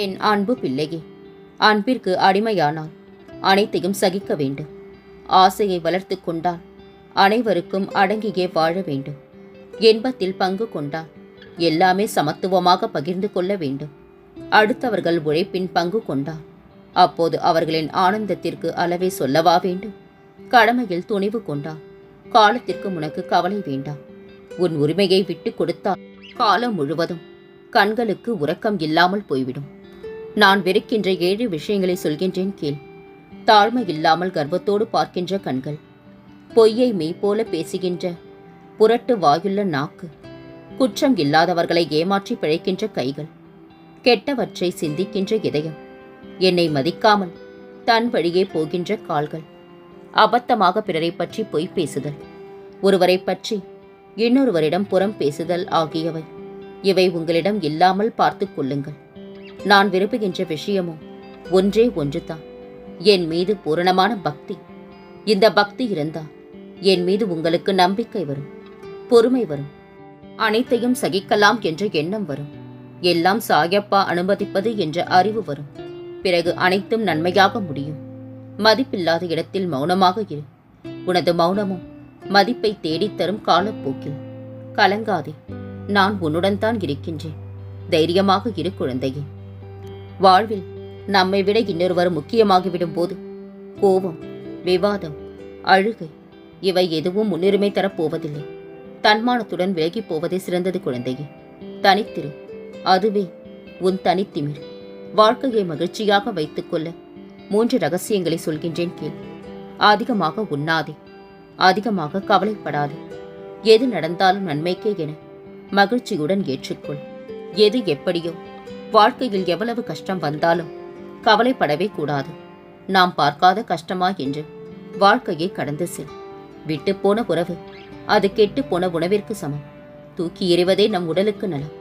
என் அன்பு பிள்ளையே அன்பிற்கு அடிமையானால் அனைத்தையும் சகிக்க வேண்டும். ஆசையை வளர்த்து கொண்டால் அனைவருக்கும் அடங்கியே வாழ வேண்டும். இன்பத்தில் பங்கு கொண்டால் எல்லாமே சமத்துவமாக பகிர்ந்து கொள்ள வேண்டும். அடுத்தவர்கள் உழைப்பின் பங்கு கொண்டால் அப்போது அவர்களின் ஆனந்தத்திற்கு அளவே சொல்லவா வேண்டும்? கடமையில் துணிவு கொண்டால் காலத்திற்கு உனக்கு கவலை வேண்டாம் உன் உரிமையை விட்டு கொடுத்தால் காலம் முழுவதும் கண்களுக்கு உறக்கம் இல்லாமல் போய்விடும். நான் வெறுக்கின்ற ஏழு விஷயங்களை சொல்கின்றேன் கீழ் தாழ்மை இல்லாமல் கர்வத்தோடு பார்க்கின்ற கண்கள். பொய்யை மெய் போல பேசுகின்ற புரட்டு வாயுள்ள நாக்கு. குற்றம் இல்லாதவர்களை ஏமாற்றி பிழைக்கின்ற கைகள். கெட்டவற்றை சிந்திக்கின்ற இதயம். என்னை மதிக்காமல் தன் வழியே போகின்ற கால்கள். அபத்தமாக பிறரை பற்றி பொய் பேசுதல். ஒருவரை பற்றி இன்னொருவரிடம் புறம் பேசுதல் ஆகியவை. இவை உங்களிடம் இல்லாமல் பார்த்து கொள்ளுங்கள். நான் விரும்புகின்ற விஷயமோ ஒன்றே ஒன்றுதான். என் மீது பூரணமான பக்தி. இந்த பக்தி இருந்தால் என் மீது உங்களுக்கு நம்பிக்கை வரும் பொறுமை வரும். அனைத்தையும் சகிக்கலாம் என்ற எண்ணம் வரும். எல்லாம் சாயப்பா அனுமதிப்பது என்ற அறிவு வரும். பிறகு அனைத்தும் நன்மையாக முடியும். மதிப்பில்லாத இடத்தில் மௌனமாக இரு. உனது மௌனமும் மதிப்பை தேடித்தரும் காலப்போக்கில். கலங்காதே நான் உன்னுடன் தான் இருக்கின்றேன். தைரியமாக இரு குழந்தையே. வாழ்வில் நம்மை விட இன்னொருவர் முக்கியமாகிவிடும் போது கோபம் விவாதம் அழுகை இவை எதுவும் முன்னுரிமை தரப்போவதில்லை. தன்மானத்துடன் விலகிப் போவதே சிறந்தது குழந்தையே. தனித்திரு அதுவே உன் தனித்திமிர். வாழ்க்கையை மகிழ்ச்சியாக வைத்துக்கொள்ள மூன்று ரகசியங்களை சொல்கின்றேன் கேள். அதிகமாக உண்ணாதே அதிகமாக கவலைப்படாதே. எது நடந்தாலும் நன்மைக்கே என மகிழ்ச்சியுடன் ஏற்றுக்கொள். எது எப்படியோ வாழ்க்கையில் எவ்வளவு கஷ்டம் வந்தாலும் கவலைப்படவே கூடாது. நாம் பார்க்காத கஷ்டமா என்று வாழ்க்கையை கடந்து செல். விட்டு போன உறவு அது கெட்டு போன உணவிற்கு சமம். தூக்கி எறிவதே நம் உடலுக்கு நலம்.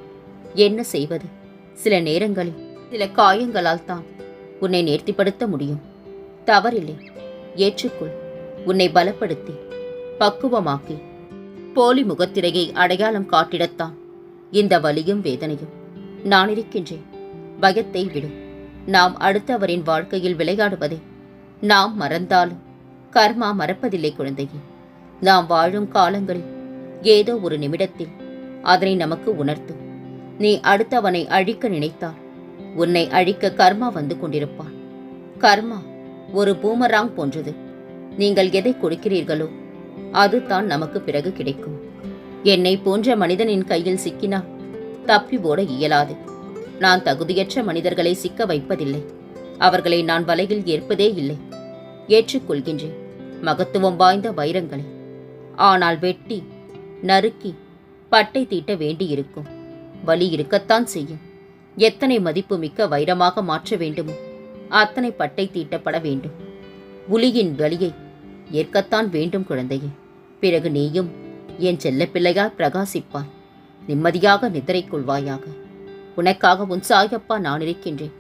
என்ன செய்வது? சில நேரங்களில் சில காயங்களால் தான் உன்னை நேர்த்திப்படுத்த முடியும். தவறில்லை. ஏற்றுக்கொள். உன்னை பலப்படுத்தி பக்குவமாக்கி போலி முகத்திரையை அடையாளம் காட்டிடத்தான் இந்த வலியும் வேதனையும். நான் இருக்கின்றேன். பயத்தை விடும் நாம் அடுத்தவரின் வாழ்க்கையில் விளையாடுவதை. நாம் மறந்தாலும் கர்மா மறப்பதில்லை குழந்தையே. நாம் வாழும் காலங்களில் ஏதோ ஒரு நிமிடத்தில் அதனை நமக்கு உணர்த்தும். நீ அடுத்தவனை அழிக்க நினைத்தால் உன்னை அழிக்க கர்மா வந்து கொண்டிருப்பான். கர்மா ஒரு பூமராங் போன்றது. நீங்கள் எதை கொடுக்கிறீர்களோ அதுதான் நமக்கு பிறகு கிடைக்கும். என்னை போன்ற மனிதனின் கையில் சிக்கினால் தப்பி ஓட இயலாது. நான் தகுதியற்ற மனிதர்களை சிக்க வைப்பதில்லை. அவர்களை நான் வலையில் ஏற்பதே இல்லை. ஏற்றுக்கொள்கின்றேன். மகத்துவம் வாய்ந்த வைரங்களை. ஆனால் வெட்டி நறுக்கி பட்டை தீட்ட வேண்டியிருக்கும். வலி இருக்கத்தான் செய்யும். எத்தனை மதிப்புமிக்க வைரமாக மாற்ற வேண்டுமோ அத்தனை பட்டை தீட்டப்பட வேண்டும். புலியின் வலியை ஏற்கத்தான் வேண்டும் குழந்தையே. பிறகு நீயும் என் செல்லப்பிள்ளையாய் பிரகாசிப்பாய். நிம்மதியாக நிதிரை கொள்வாயாக. உனக்காக உன் சாயப்பா நான் இருக்கின்றேன்.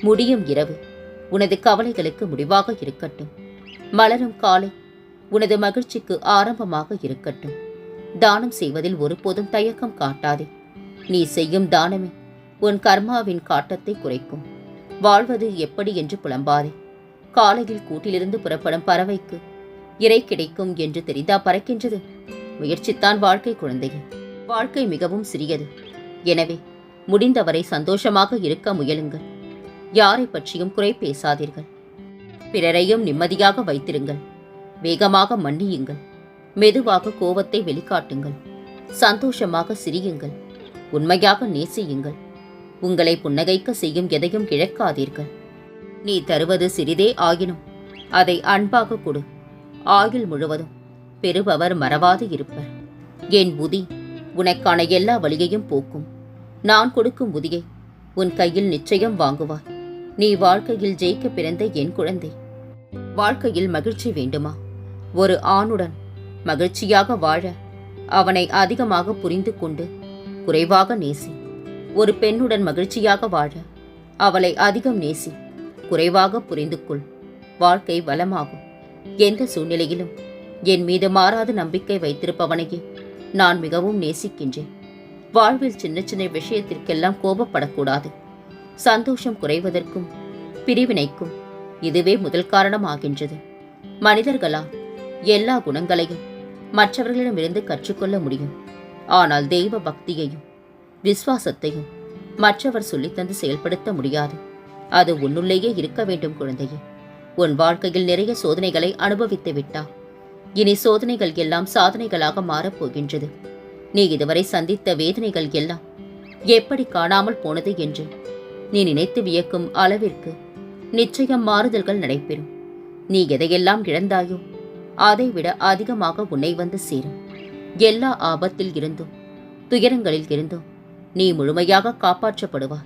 முடியும் இரவு. உனது கவலைகளுக்கு முடிவாக இருக்கட்டும். மலரும் காலை உனது மகிழ்ச்சிக்கு ஆரம்பமாக இருக்கட்டும். தானம் செய்வதில் ஒருபோதும் தயக்கம் காட்டாதே. நீ செய்யும் தானமே உன் கர்மாவின் காட்டத்தை குறைக்கும். வாழ்வது எப்படி என்று புலம்பாதே. காலையில் கூட்டிலிருந்து புறப்படும் பறவைக்கு இறை கிடைக்கும் என்று தெரிந்தா பறக்கின்றது. முயற்சித்தான் வாழ்க்கை குழந்தையே. வாழ்க்கை மிகவும் சிறியது. எனவே முடிந்தவரை சந்தோஷமாக இருக்க முயலுங்கள். யாரை பற்றியும் குறை பேசாதீர்கள். பிறரையும் நிம்மதியாக வைத்திருங்கள். வேகமாக மன்னியுங்கள். மெதுவாக கோபத்தை வெளிக்காட்டுங்கள். சந்தோஷமாக சிரியுங்கள். உண்மையாக நேசியுங்கள். உங்களை புன்னகைக்க செய்யும் எதையும் இழக்காதீர்கள். நீ தருவது சிறிதே ஆயினும் அதை அன்பாக கொடு. ஆயுள் முழுவதும் பெறுபவர் மறவாது இருப்பர். என் புதி உனக்கான எல்லா வழியையும் போக்கும். நான் கொடுக்கும் புதியை உன் கையில் நிச்சயம் வாங்குவாய். நீ வாழ்க்கையில் ஜெயிக்க பிறந்த என் குழந்தை. வாழ்க்கையில் மகிழ்ச்சி வேண்டுமா? ஒரு ஆணுடன் மகிழ்ச்சியாக வாழ அவனை அதிகமாக புரிந்து கொண்டு குறைவாக நேசி. ஒரு பெண்ணுடன் மகிழ்ச்சியாக வாழ அவளை அதிகம் நேசி. குறைவாக புரிந்து கொள். வாழ்க்கை வளமாகும். எந்த சூழ்நிலையிலும் என் மீது மாறாத நம்பிக்கை வைத்திருப்பவனையே நான் மிகவும் நேசிக்கின்றேன். வாழ்வில் சின்ன சின்ன விஷயத்திற்கெல்லாம் கோபப்படக்கூடாது. சந்தோஷம் குறைவதற்கும் பிரிவினைக்கும் இதுவே முதல் காரணமாகின்றது. மனிதர்களால் எல்லா குணங்களையும் மற்றவர்களிடமிருந்து கற்றுக்கொள்ள முடியும். ஆனால் தெய்வ பக்தியையும் விசுவாசத்தையும் மற்றவர் சொல்லித்தந்து செயல்படுத்த முடியாது. அது உன்னுள்ளேயே இருக்க வேண்டும் குழந்தையே. உன் வாழ்க்கையில் நிறைய சோதனைகளை அனுபவித்து விட்டா இனி சோதனைகள் எல்லாம் சாதனைகளாக மாறப்போகின்றது. நீ இதுவரை சந்தித்த வேதனைகள் எல்லாம் எப்படி காணாமல் போனது என்று நீ நினைத்து வியக்கும் அளவிற்கு நிச்சயம் மாறுதல்கள் நடைபெறும். நீ எதையெல்லாம் இழந்தாயோ அதைவிட அதிகமாக உன்னை வந்து சேரும். எல்லா ஆபத்தில் இருந்தும் துயரங்களில் இருந்தும் நீ முழுமையாக காப்பாற்றப்படுவா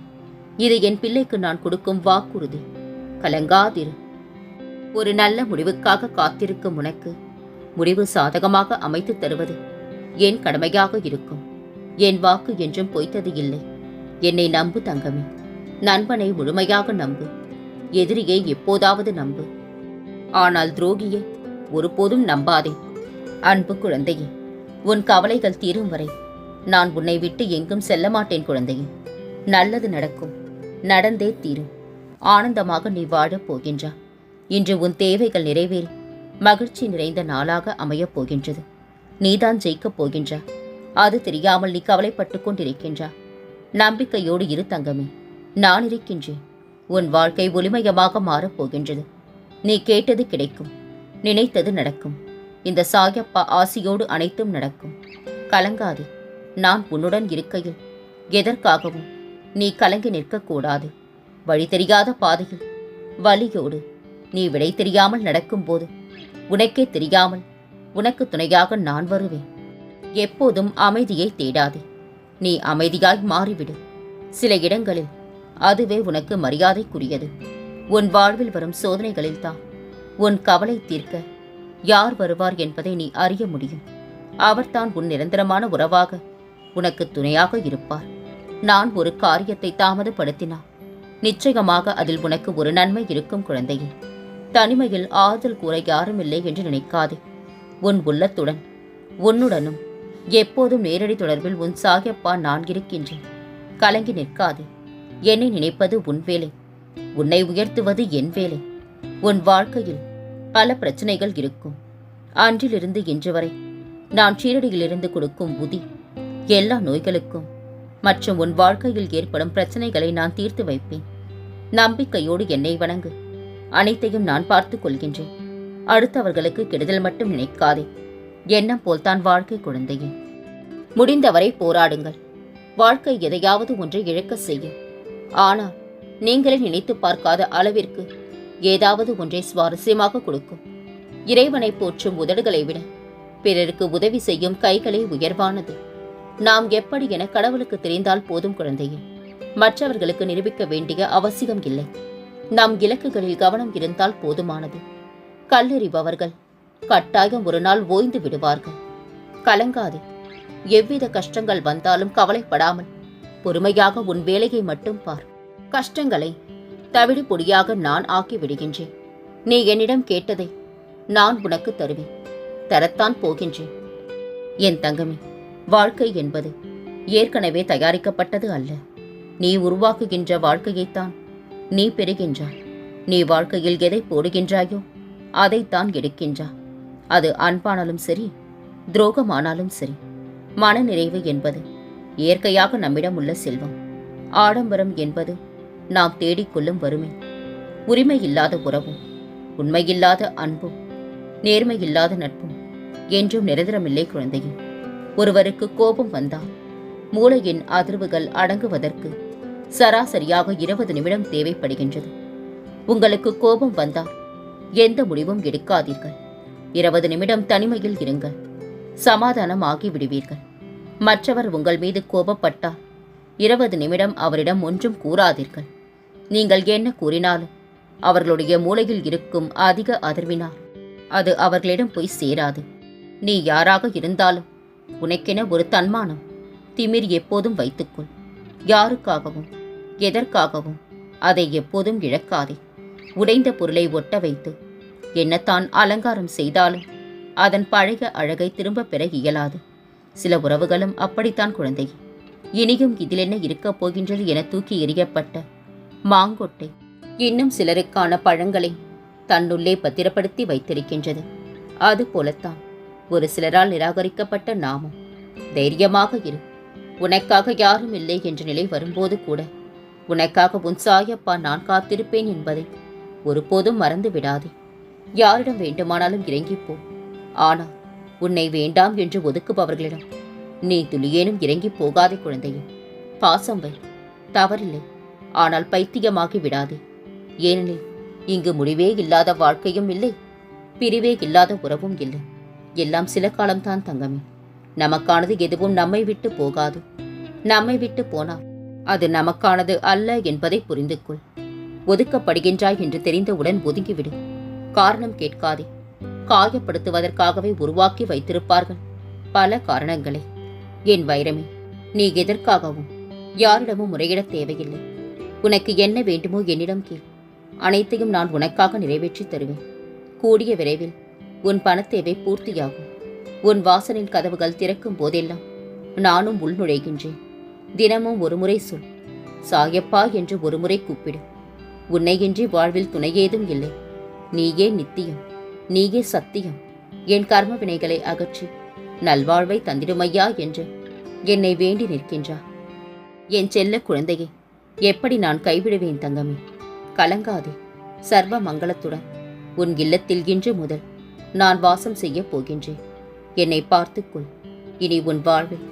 இது என் பிள்ளைக்கு நான் கொடுக்கும் வாக்குறுதி. கலங்காதிரு. ஒரு நல்ல முடிவுக்காக காத்திருக்கும் உனக்கு முடிவு சாதகமாக அமைத்து தருவது என் கடமையாக இருக்கும். என் வாக்கு என்றும் பொய்த்தது இல்லை. என்னை நம்பு தங்கமே. நண்பனை முழுமையாக நம்பு. எதிரியை எப்போதாவது நம்பு. ஆனால் துரோகியை ஒருபோதும் நம்பாதே. அன்பு குழந்தையே உன் கவலைகள் தீரும் வரை நான் உன்னை விட்டு எங்கும் செல்ல மாட்டேன் குழந்தையே. நல்லது நடக்கும். நடந்தே தீரும். ஆனந்தமாக நீ வாழப் போகின்றா. இன்று உன் தேவைகள் நிறைவேறி மகிழ்ச்சி நிறைந்த நாளாக அமையப் போகின்றது. நீதான் ஜெயிக்கப் போகின்றா அது தெரியாமல் நீ கவலைப்பட்டு கொண்டிருக்கின்றா நம்பிக்கையோடு இரு தங்கமே. நான் இருக்கின்றேன். உன் வாழ்க்கை ஒளிமயமாக மாறப்போகின்றது நீ கேட்டது கிடைக்கும். நினைத்தது நடக்கும். இந்த சாயப்பா ஆசியோடு அனைத்தும் நடக்கும். கலங்காதே. நான் உன்னுடன் இருக்கையில். எதற்காகவும் நீ கலங்கி நிற்கக்கூடாது வழி தெரியாத பாதையில். வழியோடு. நீ விடை தெரியாமல் நடக்கும்போது உனக்கே தெரியாமல் உனக்கு துணையாக நான் வருவேன். எப்போதும் அமைதியை தேடாதே. நீ அமைதியாய் மாறிவிடு. சில இடங்களில் அதுவே உனக்கு மரியாதைக்குரியது. உன் வாழ்வில் வரும் சோதனைகளில்தான் உன் கவலை தீர்க்க யார் வருவார் என்பதை நீ அறிய முடியும். அவர்தான் உன் நிரந்தரமான உறவாக உனக்கு துணையாக இருப்பார். நான் ஒரு காரியத்தை தாமதப்படுத்தினா நிச்சயமாக அதில் உனக்கு ஒரு நன்மை இருக்கும் குழந்தையே. தனிமையில் ஆறுதல் கூற யாரும் இல்லை என்று நினைக்காதே. உன் உள்ளத்துடன் உன்னுடனும் எப்போதும் நேரடி தொடர்பில் உன் சாகியப்பா நான் இருக்கின்றேன். கலங்கி நிற்காதே. என்னை நினைப்பது உன் வேலை. உன்னை உயர்த்துவது என் வேலை. உன் வாழ்க்கையில் பல பிரச்சனைகள் இருக்கும். அன்றிலிருந்து இன்று வரை நான் சீரடியிலிருந்து கொடுக்கும் உதி எல்லா நோய்களுக்கும் மற்றும் உன் வாழ்க்கையில் ஏற்படும் பிரச்சனைகளை நான் தீர்த்து வைப்பேன். நம்பிக்கையோடு என்னை வணங்கு. அனைத்தையும் நான் பார்த்துக் கொள்கின்றேன். அடுத்தவர்களுக்கு கெடுதல் மட்டும் நினைக்காதே. எண்ணம் போல்தான் வாழ்க்கை குழந்தையே. முடிந்தவரை போராடுங்கள். வாழ்க்கை எதையாவது ஒன்றை இழக்க செய்யும். ஆனால் நீங்களே நினைத்து பார்க்காத அளவிற்கு ஏதாவது ஒன்றை சுவாரஸ்யமாக கொடுக்கும். இறைவனை போற்றும் உதடுகளை விட பிறருக்கு உதவி செய்யும் கைகளே உயர்வானது. நாம் எப்படி என கடவுளுக்கு தெரிந்தால் போதும் குழந்தையே. மற்றவர்களுக்கு நிரூபிக்க வேண்டிய அவசியம் இல்லை. நம் இலக்குகளில் கவனம் இருந்தால் போதுமானது. கல்லெறிபவர்கள் கட்டாயம் ஒரு நாள் ஓய்ந்து விடுவார்கள். கலங்காதே எவ்வித கஷ்டங்கள் வந்தாலும் கவலைப்படாமல் பொறுமையாக உன் வேலையை மட்டும் பார். கஷ்டங்களை தவிடு பொடியாக நான் ஆக்கி விடுகின்றேன் நீ என்னிடம் கேட்டதை நான் உனக்கு தருவேன். தரத்தான் போகின்றேன். என் தங்கமே வாழ்க்கை என்பது ஏற்கனவே தயாரிக்கப்பட்டது அல்ல. நீ உருவாக்குகின்ற வாழ்க்கையைத்தான் நீ பெறுகின்றாய். நீ வாழ்க்கையில் எதை போடுகின்றாயோ அதைத்தான் எடுக்கின்றா அது அன்பானாலும் சரி துரோகமானாலும் சரி மனநிறைவு என்பது இயற்கையாக நம்மிடம் உள்ள செல்வம். ஆடம்பரம் என்பது நாம் தேடிக்கொள்ளும் வறுமை. உரிமை இல்லாத உறவும் உண்மையில்லாத அன்பும் நேர்மை இல்லாத நட்பும் என்றும் நிரந்தரமில்லை குழந்தையும் ஒருவருக்கு கோபம் வந்தால் மூளையின் அதிர்வுகள் அடங்குவதற்கு சராசரியாக இருபது நிமிடம் தேவைப்படுகின்றது. உங்களுக்கு கோபம் வந்தால் எந்த முடிவும் எடுக்காதீர்கள். இருபது நிமிடம் தனிமையில் இருங்கள். சமாதானம் ஆகிவிடுவீர்கள். மற்றவர் உங்கள் மீது கோபப்பட்டால் இருபது நிமிடம் அவரிடம் ஒன்றும் கூறாதீர்கள். நீங்கள் என்ன கூறினாலும் அவர்களுடைய மூளையில் இருக்கும் அதிக அதிர்வினால் அது அவர்களிடம் போய் சேராது. நீ யாராக இருந்தாலும் உனக்கென ஒரு தன்மானம் திமிர் எப்போதும் வைத்துக்கொள். யாருக்காகவும் எதற்காகவும் அதை எப்போதும் இழக்காதே. உடைந்த பொருளை ஒட்ட வைத்து என்னத்தான் அலங்காரம் செய்தாலும் அதன் பழைய அழகை திரும்பப் பெற இயலாது. சில உறவுகளும் அப்படித்தான் குழந்தை. இனியும் இதில் என்ன இருக்கப் போகின்றது என தூக்கி எறியப்பட்ட மாங்கொட்டை இன்னும் சிலருக்கான பழங்களை தன்னுள்ளே பத்திரப்படுத்தி வைத்திருக்கின்றது. அதுபோலத்தான் ஒரு சிலரால் நிராகரிக்கப்பட்ட நாமும் தைரியமாக இரு. உனக்காக யாரும் இல்லை என்ற நிலை வரும்போது கூட உனக்காக உன் சாயப்பா நான் காத்திருப்பேன் என்பதை ஒருபோதும் மறந்து விடாதே யாரிடம் வேண்டுமானாலும் இறங்கிப் போ ஆனால் உன்னை வேண்டாம் என்று ஒதுக்குபவர்களிடம் நீ துளியேனும் இறங்கிப் போகாதே குழந்தையே. பாசம் வை. தவறில்லை. ஆனால் பைத்தியமாகி விடாதே. ஏனெனில் இங்கு முடிவே இல்லாத வாழ்க்கையும் இல்லை. பிரிவே இல்லாத உறவும் இல்லை. எல்லாம் சில காலம்தான் தங்கமே. நமக்கானது எதுவும் நம்மை விட்டு போகாது. நம்மை விட்டு போனால் அது நமக்கானது அல்ல என்பதை புரிந்து கொள் ஒதுக்கப்படுகின்றாய் என்று தெரிந்தவுடன் ஒதுங்கிவிடு. காரணம் கேட்காதே. காயப்படுத்துவதற்காகவே உருவாக்கி வைத்திருப்பார்கள். பல காரணங்களை. என் வைரமே நீ எதற்காகவும் யாரிடமும் முறையிடத் தேவையில்லை. உனக்கு என்ன வேண்டுமோ என்னிடம் கேள். அனைத்தையும் நான் உனக்காக நிறைவேற்றித் தருவேன். கூடிய விரைவில் உன் பணத்தேவை பூர்த்தியாகும். உன் வாசலின் கதவுகள் திறக்கும் போதெல்லாம் நானும் உள்நுழைகின்றேன். தினமும் ஒருமுறை சொல். சாயப்பா என்று ஒருமுறை கூப்பிடு. உன்னையின்றி வாழ்வில் துணையேதும் இல்லை. நீயே நித்தியம். நீயே சத்தியம். என் கர்ம வினைகளை அகற்றி. நல்வாழ்வை தந்திடுமையா என்று என்னை வேண்டி நிற்கின்றா. என் செல்ல குழந்தையே எப்படி நான் கைவிடுவேன் தங்கமே? கலங்காதே. சர்வ மங்களத்துடன். உன் இல்லத்தில் இன்று முதல் நான் வாசம் செய்யப் போகின்றேன். என்னை பார்த்துக்கொள். இனி உன் வாழ்வில்